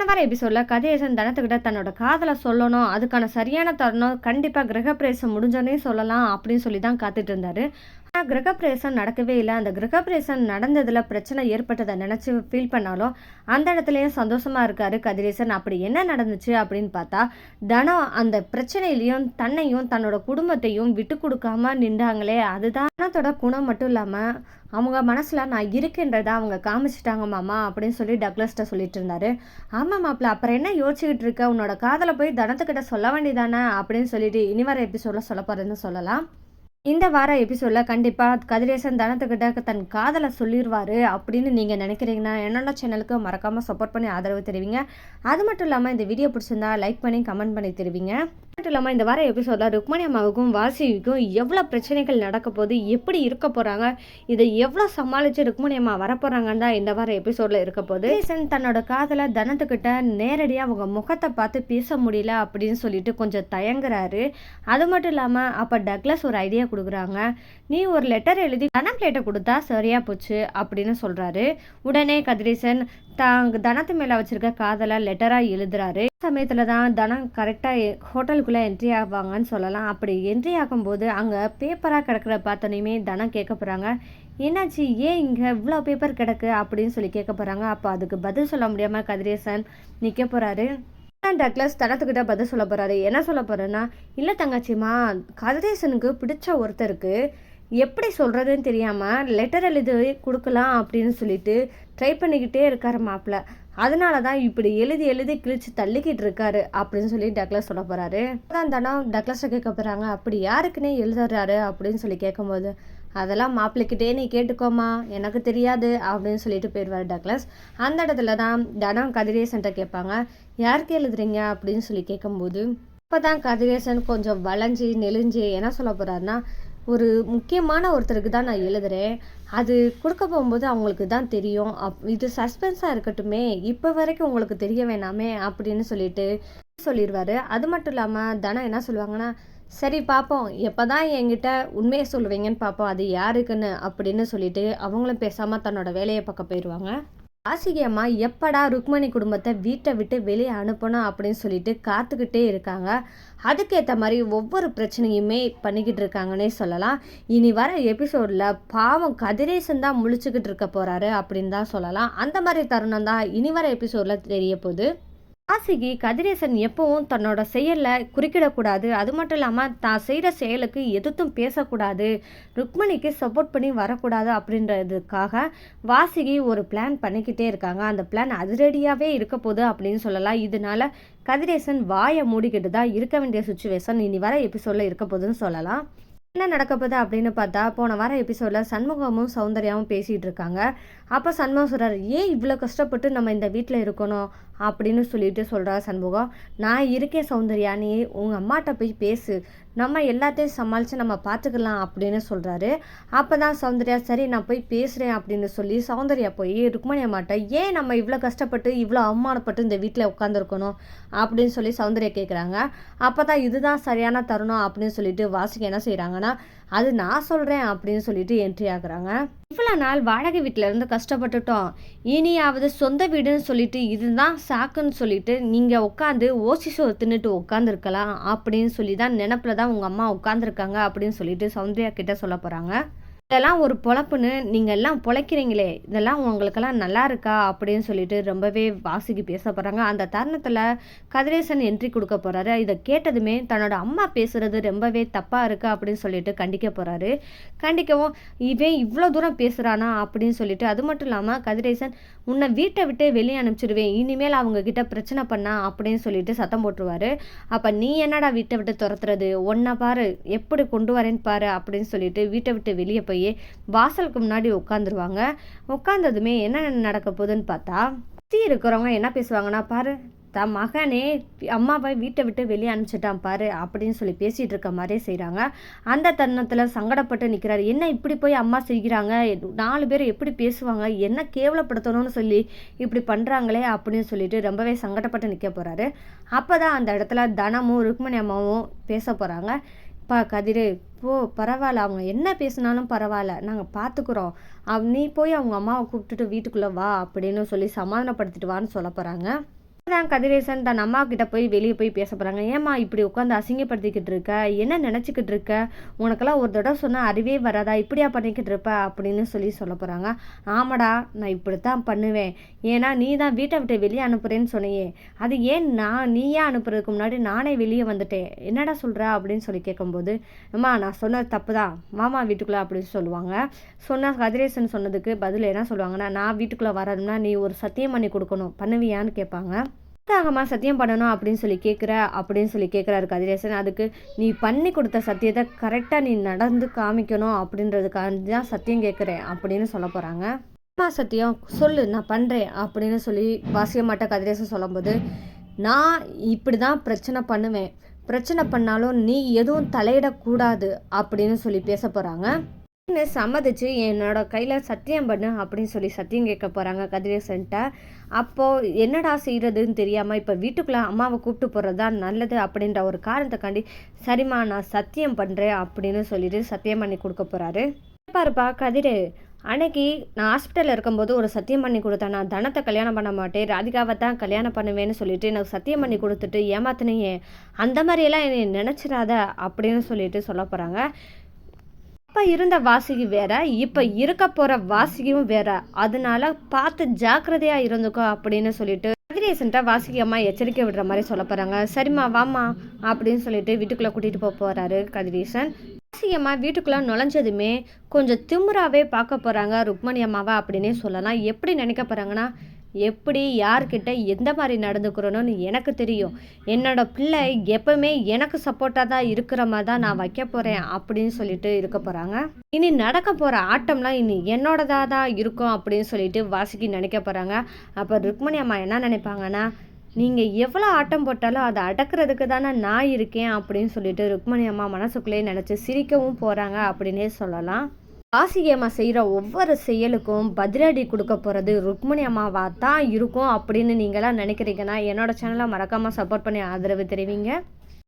போன வார எபிசோடில் கதிரேசன் தனத்துக்கிட்ட தன்னோட காதலை சொல்லணும் அதுக்கான சரியான தருணம் கண்டிப்பாக கிரகப்பிரவேசம் முடிஞ்சோன்னே சொல்லலாம் அப்படின்னு சொல்லி தான் காத்துட்டு இருந்தார். கிரகப்பிரவேசம் நடக்கவே இல்லை. அந்த கிரகப்பிரவேசம் நடந்ததில் பிரச்சனை ஏற்பட்டதை நினச்சி ஃபீல் பண்ணாலும் அந்த இடத்துலையும் சந்தோஷமாக இருக்காரு கதிரேசன். அப்படி என்ன நடந்துச்சு அப்படின்னு பார்த்தா தனம் அந்த பிரச்சனையிலையும் தன்னையும் தன்னோட குடும்பத்தையும் விட்டு கொடுக்காம நின்றாங்களே. அதுதான் தனத்தோட குணம் மட்டும் இல்லாமல் அவங்க மனசில் நான் இருக்கேன்றதை அவங்க காமிச்சிட்டாங்க மாமா அப்படின்னு சொல்லி டக்ளஸ்ட்ட சொல்லிட்டு இருந்தாரு. ஆமாம் மாப்பிள்ள அப்புறம் என்ன யோசிச்சுக்கிட்டு இருக்க? உன்னோட காதலை போய் தனத்துக்கிட்ட சொல்ல வேண்டியதானே அப்படின்னு சொல்லிட்டு இனி வர எபிசோடில் சொல்ல போகிறேன்னு சொல்லலாம். இந்த வார எபிசோடில் கண்டிப்பாக கதிரேசன் தனத்துக்கிட்ட தன் காதலை சொல்லிடுவார் அப்படின்னு நீங்கள் நினைக்கிறீங்கன்னா என்னோட சேனலுக்கு மறக்காமல் சப்போர்ட் பண்ணி ஆதரவு தெரிவிங்க. அது மட்டும் இல்லாமல் இந்த வீடியோ பிடிச்சிருந்தா லைக் பண்ணி கமெண்ட் பண்ணி தெரிவிங்க. மட்டும் இல்லாமல் இந்த வார எபிசோடில் ருக்மணி அம்மாவுக்கும் வாசிக்கும் எவ்வளோ பிரச்சனைகள் நடக்க போகுது எப்படி இருக்க போகிறாங்க இதை எவ்வளோ சமாளித்து ருக்மணி அம்மா வரப்போகிறாங்கன்னு தான் இந்த வார எபிசோடில் இருக்க போகுது. ரீசன் தன்னோட காதலை தனத்துக்கிட்ட நேரடியாக அவங்க முகத்தை பார்த்து பேச முடியல அப்படின்னு சொல்லிட்டு கொஞ்சம் தயங்குறாரு. அது மட்டும் இல்லாமல் அப்போ டக்ளஸ் ஒரு ஐடியா கொடுக்குறாங்க. நீ ஒரு லெட்டர் எழுதி தனம் பிளேட்டை கொடுத்தா சரியாக போச்சு அப்படின்னு சொல்கிறாரு உடனே கதிரேசன் தாங்க தனத்து மேலே வச்சிருக்க காதலை லெட்டராக எழுதுறாரு. சமயத்தில் தான் தனம் கரெக்டாக ஹோட்டலுக்குள்ளே என்ட்ரி ஆவாங்கன்னு சொல்லலாம். அப்படி என்ட்ரி ஆகும்போது அங்கே பேப்பராக கிடக்கிற பார்த்தனையுமே தனம் கேட்க போகிறாங்க என்னாச்சு? ஏன் இங்கே இவ்வளோ பேப்பர் கிடக்கு? அப்படின்னு சொல்லி கேட்க போகிறாங்க அப்போ அதுக்கு பதில் சொல்ல முடியாமல் கதிரேசன் நிற்க போகிறாரு டக்ளஸ் தனத்துக்கிட்ட பதில் சொல்ல போகிறாரு என்ன சொல்ல போகிறேன்னா இல்லை தங்கச்சிம்மா கதிரேசனுக்கு பிடிச்ச ஒருத்தருக்கு எப்படி சொல்கிறதுன்னு தெரியாமல் லெட்டர் எழுதி கொடுக்கலாம் அப்படின்னு சொல்லிட்டு ட்ரை பண்ணிக்கிட்டே இருக்கார் மாப்பிள்ள. அதனால தான் இப்படி எழுதி எழுதி கிழிச்சு தள்ளிக்கிட்டு இருக்காரு அப்படின்னு சொல்லி டக்ளஸ் சொல்ல போகிறாரு அதான் தனம் டக்ளஸை கேட்க போகிறாங்க அப்படி யாருக்குன்னே எழுதுறாரு அப்படின்னு சொல்லி கேட்கும்போது அதெல்லாம் மாப்பிள்ளைக்கிட்டே நீ கேட்டுக்கோமா எனக்கு தெரியாது அப்படின்னு சொல்லிட்டு போயிடுவார் டக்ளஸ். அந்த இடத்துல தான் தனம் கதிரேசன்ட்ட கேட்பாங்க யாருக்கு எழுதுறீங்க? அப்படின்னு சொல்லி கேட்கும்போது இப்போ தான் கதிரேசன் கொஞ்சம் வளைஞ்சி நெளிஞ்சு என்ன சொல்ல போகிறாருன்னா ஒரு முக்கியமான ஒருத்தருக்கு தான் நான் எழுதுகிறேன் அது கொடுக்க போகும்போது அவங்களுக்கு தான் தெரியும். அப் இது சஸ்பென்ஸாக இருக்கட்டுமே இப்போ வரைக்கும் உங்களுக்கு தெரிய வேணாமே அப்படின்னு சொல்லிட்டு சொல்லிடுவார் அது மட்டும் இல்லாமல் தனம் என்ன சொல்லுவாங்கன்னா சரி பார்ப்போம் எப்போ தான் என்கிட்ட உண்மையை சொல்லுவீங்கன்னு பார்ப்போம் அது யாருக்குன்னு? அப்படின்னு சொல்லிட்டு அவங்களும் பேசாமல் தன்னோட வேலையை பக்கம் போயிடுவாங்க வாசிகி அம்மா எப்படா ருக்மணி குடும்பத்தை வீட்டை விட்டு வெளியே அனுப்பணும்? அப்படின்னு சொல்லிட்டு காத்துக்கிட்டே இருக்காங்க. அதுக்கேற்ற மாதிரி ஒவ்வொரு பிரச்சனையுமே பண்ணிக்கிட்டு இருக்காங்கன்னே சொல்லலாம். இனி வர எபிசோடில் பாவம் கதிரேசன் தான் முழிச்சுக்கிட்டு இருக்க போகிறாரு அப்படின்னு தான் சொல்லலாம். அந்த மாதிரி தருணம் தான் இனி வர எபிசோடில் தெரிய போகுது. வாசிகி கதிரேசன் எப்பவும் தன்னோட செயலில் குறுக்கிடக்கூடாது. அது மட்டும் இல்லாமல் தான் செய்கிற செயலுக்கு எதுத்தும் பேசக்கூடாது. ருக்மணிக்கு சப்போர்ட் பண்ணி வரக்கூடாது அப்படின்றதுக்காக வாசிகி ஒரு பிளான் பண்ணிக்கிட்டே இருக்காங்க. அந்த பிளான் அதிரடியாகவே இருக்க போகுது அப்படின்னு சொல்லலாம். இதனால கதிரேசன் வாயை மூடிக்கிட்டு தான் இருக்க வேண்டிய சுச்சுவேஷன் இனி வர எபிசோடில் இருக்க போகுதுன்னு சொல்லலாம். என்ன நடக்க போகுது அப்படின்னு பார்த்தா போன வார எபிசோடில் சண்முகமும் சௌந்தர்யாவும் பேசிகிட்டு இருக்காங்க. அப்போ சண்முகம் சொல்கிறார் ஏன் இவ்வளோ கஷ்டப்பட்டு நம்ம இந்த வீட்டில் இருக்கணும்? அப்படின்னு சொல்லிட்டு சொல்கிறா சண்முகம் நான் இருக்கேன் சௌந்தர்யா நீ உங்கள் அம்மாட்ட போய் பேசு. நம்ம எல்லாத்தையும் சமாளித்து நம்ம பார்த்துக்கலாம் அப்படின்னு சொல்கிறாரு அப்போ தான் சௌந்தர்யா சரி நான் போய் பேசுகிறேன் அப்படின்னு சொல்லி சௌந்தர்யா போய் ருக்மணி அம்மாட்ட ஏன் நம்ம இவ்வளோ கஷ்டப்பட்டு இவ்வளோ அவமானப்பட்டு இந்த வீட்டில் உட்காந்துருக்கணும் அப்படின்னு சொல்லி சௌந்தர்யா கேட்குறாங்க அப்போ தான் இதுதான் சரியான தருணம் அப்படின்னு சொல்லிட்டு வாசிக்க என்ன செய்கிறாங்கன்னா அது நான் சொல்கிறேன் அப்படின்னு சொல்லிட்டு என்ட்ரி ஆகுறாங்க. இவ்வளோ நாள் வாடகை வீட்டில் இருந்து கஷ்டப்பட்டுட்டோம். இனியாவது சொந்த வீடுன்னு சொல்லிட்டு இதுதான் சாக்குன்னு சொல்லிட்டு நீங்கள் உட்காந்து ஓசி சோறு தின்னுட்டு உட்காந்துருக்கலாம் அப்படின்னு சொல்லி தான் நினப்பில் தான் உங்கள் அம்மா உட்காந்துருக்காங்க அப்படின்னு சொல்லிட்டு சௌந்தர்யா கிட்ட சொல்ல போகிறாங்க இதெல்லாம் ஒரு பொழப்புன்னு நீங்கள் எல்லாம் பொழைக்கிறீங்களே இதெல்லாம் உங்களுக்கெல்லாம் நல்லா இருக்கா அப்படின்னு சொல்லிட்டு ரொம்பவே வாசிக்கு பேச போகிறாங்க அந்த தருணத்தில் கதிரேசன் என்ட்ரி கொடுக்க போகிறாரு இதை கேட்டதுமே தன்னோட அம்மா பேசுகிறது ரொம்பவே தப்பாக இருக்குது அப்படின்னு சொல்லிட்டு கண்டிக்க போகிறாரு கண்டிக்கவும் இவன் இவ்வளோ தூரம் பேசுகிறானா அப்படின்னு சொல்லிட்டு அது மட்டும் இல்லாமல் கதிரேசன் உன்னை வீட்டை விட்டு வெளியே அனுப்பிச்சிடுவேன் இனிமேல் அவங்க கிட்ட பிரச்சனை பண்ணா அப்படின்னு சொல்லிட்டு சத்தம் போட்டுருவாரு. அப்போ நீ என்னடா வீட்டை விட்டு துரத்துறது? ஒன்றை பாரு. எப்படி கொண்டு வரேன்னு பாரு அப்படின்னு சொல்லிட்டு வீட்டை விட்டு வெளியே போய் வாசலுக்கு முன்னாடி உட்காந்துருவாங்க உட்காந்ததுமே என்ன நடக்க போகுதுன்னு பார்த்தா சுற்றி இருக்கிறவங்க என்ன பேசுவாங்கன்னா பாரு தன் மகனே அம்மாவை வீட்டை விட்டு வெளியே அனுப்பிச்சிட்டான் பாரு அப்படின்னு சொல்லி பேசிகிட்டு இருக்க மாதிரியே செய்கிறாங்க அந்த தருணத்தில் சங்கடப்பட்டு நிற்கிறாரு என்ன இப்படி போய் அம்மா செய்கிறாங்க நாலு பேர் எப்படி பேசுவாங்க? என்ன கேவலப்படுத்தணும்னு சொல்லி இப்படி பண்ணுறாங்களே அப்படின்னு சொல்லிட்டு ரொம்பவே சங்கடப்பட்டு நிற்க போகிறாரு அப்போ தான் அந்த இடத்துல தனமும் ருக்மணி அம்மாவும் பேச போகிறாங்க அப்பா கதிர் போ பரவாயில்ல. அவங்க என்ன பேசினாலும் பரவாயில்ல. நாங்கள் பார்த்துக்குறோம் அவ் நீ போய் அவங்க அம்மாவை கூப்பிட்டுட்டு வீட்டுக்குள்ளே வா அப்படின்னு சொல்லி சமாதானப்படுத்திட்டு வான்னு சொல்ல போகிறாங்க தான் கதிரேசன் தன் அம்மா கிட்ட போய் வெளியே போய் பேச போகிறாங்க ஏம்மா இப்படி உட்காந்து அசிங்கப்படுத்திக்கிட்டு இருக்க? என்ன நினச்சிக்கிட்டு இருக்க? உனக்கெல்லாம் ஒரு தடவை சொன்னால் அறிவே வராதா? இப்படியா பண்ணிக்கிட்டு இருப்ப? அப்படின்னு சொல்லி சொல்ல போகிறாங்க ஆமாடா நான் இப்படி தான் பண்ணுவேன். ஏன்னா நீ தான் வீட்டை விட்டு வெளியே அனுப்புகிறேன்னு சொன்னியே. அது ஏன் நான் நீயே அனுப்புறதுக்கு முன்னாடி நானே வெளியே வந்துட்டேன்? என்னடா சொல்கிற அப்படின்னு சொல்லி கேட்கும்போது அம்மா நான் சொன்னது தப்பு தான் மாமா வீட்டுக்குள்ளே அப்படின்னு சொல்லுவாங்க. சொன்ன கதிரேசன் சொன்னதுக்கு பதில் என்ன சொல்லுவாங்கன்னா நான் வீட்டுக்குள்ளே வரணும்னா நீ ஒரு சத்தியம் பண்ணி கொடுக்கணும். பண்ணுவியான்னு கேட்பாங்க. தாகமா சத்தியம் பண்ணணும் அப்படின்னு சொல்லி கேட்குற அப்படின்னு சொல்லி கேட்குறாரு கதிரேசன். அதுக்கு நீ பண்ணி கொடுத்த சத்தியத்தை கரெக்டாக நீ நடந்து காமிக்கணும் அப்படின்றதுக்காண்டி தான் சத்தியம் கேட்குறேன் அப்படின்னு சொல்ல போகிறாங்க அம்மா சத்தியம் சொல்லு நான் பண்ணுறேன் அப்படின்னு சொல்லி வாசியமாட்ட கதிரேசன் சொல்லும்போது நான் இப்படி தான் பிரச்சனை பண்ணுவேன். பிரச்சனை பண்ணாலும் நீ எதுவும் தலையிடக்கூடாது அப்படின்னு சொல்லி பேச போகிறாங்க சம்மதிச்சு என்னோட கையில் சத்தியம் பண்ணு அப்படின்னு சொல்லி சத்தியம் கேட்க போகிறாங்க கதிரேசன்ட்ட. அப்போது என்னடா செய்கிறதுன்னு தெரியாமல் இப்போ வீட்டுக்குள்ளே அம்மாவை கூப்பிட்டு போகிறது தான் நல்லது அப்படின்ற ஒரு காரணத்துக்காண்டி சரிம்மா நான் சத்தியம் பண்ணுறேன் அப்படின்னு சொல்லிட்டு சத்தியம் பண்ணி கொடுக்க போகிறாரு பாருப்பா கதிர் அன்னைக்கு நான் ஹாஸ்பிட்டலில் இருக்கும்போது ஒரு சத்தியம் பண்ணி கொடுத்தேன் நான் தனத்தை கல்யாணம் பண்ண மாட்டேன் ராதிகாவை தான் கல்யாணம் பண்ணுவேன்னு சொல்லிட்டு எனக்கு சத்தியம் பண்ணி கொடுத்துட்டு ஏமாத்தினீங்க அந்த மாதிரியெல்லாம் என்னை நினச்சிடாத அப்படின்னு சொல்லிட்டு சொல்ல போகிறாங்க அப்போ இருந்த வாசிக்கு வேற இப்போ இருக்க போகிற வாசிக்கும் வேற. அதனால பார்த்து ஜாக்கிரதையாக இருந்துக்கோ அப்படின்னு சொல்லிட்டு கதிரேசன்ட்ட வாசிக்கு அம்மா எச்சரிக்கை விடுற மாதிரி சொல்ல போகிறாங்க சரிம்மா வாம்மா அப்படின்னு சொல்லிட்டு வீட்டுக்குள்ளே கூட்டிகிட்டு போக போகிறாரு கதிரேசன். அம்மா வீட்டுக்குள்ளே நுழைஞ்சதுமே கொஞ்சம் திமுறாவே பார்க்க போகிறாங்க ருக்மணி அம்மாவா அப்படின்னே சொல்லலாம். எப்படி நினைக்க போகிறாங்கன்னா எப்படி யார்கிட்ட எந்த மாதிரி நடந்துக்கிறோன்னு எனக்கு தெரியும். என்னோட பிள்ளை எப்பவுமே எனக்கு சப்போர்ட்டாக தான் இருக்கிற மாதிரி தான் நான் வைக்க போகிறேன் அப்படின்னு சொல்லிட்டு இருக்க போகிறாங்க இனி நடக்க போகிற ஆட்டம்லாம் இனி என்னோடதாக தான் இருக்கும் அப்படின்னு சொல்லிட்டு வாசிக்கு நினைக்க போகிறாங்க அப்போ ருக்மணி அம்மா என்ன நினைப்பாங்கன்னா நீங்கள் எவ்வளோ ஆட்டம் போட்டாலும் அதை அடக்கிறதுக்கு தானே நான் இருக்கேன் அப்படின்னு சொல்லிட்டு ருக்மணி அம்மா மனசுக்குள்ளேயே நினச்சி சிரிக்கவும் போகிறாங்க அப்படின்னே சொல்லலாம். வாசிகை அம்மா செய்கிற ஒவ்வொரு செயலுக்கும் பதிலடி கொடுக்க போகிறது ருக்மணி அம்மாவாக தான் இருக்கும் அப்படின்னு நீங்களாம் நினைக்கிறீங்கன்னா என்னோட சேனலை மறக்காமல் சப்போர்ட் பண்ணி ஆதரவு தெரிவிங்க.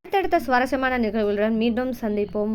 அடுத்தடுத்த சுவாரஸ்யமான நிகழ்வுகளுடன் மீண்டும் சந்திப்போம்.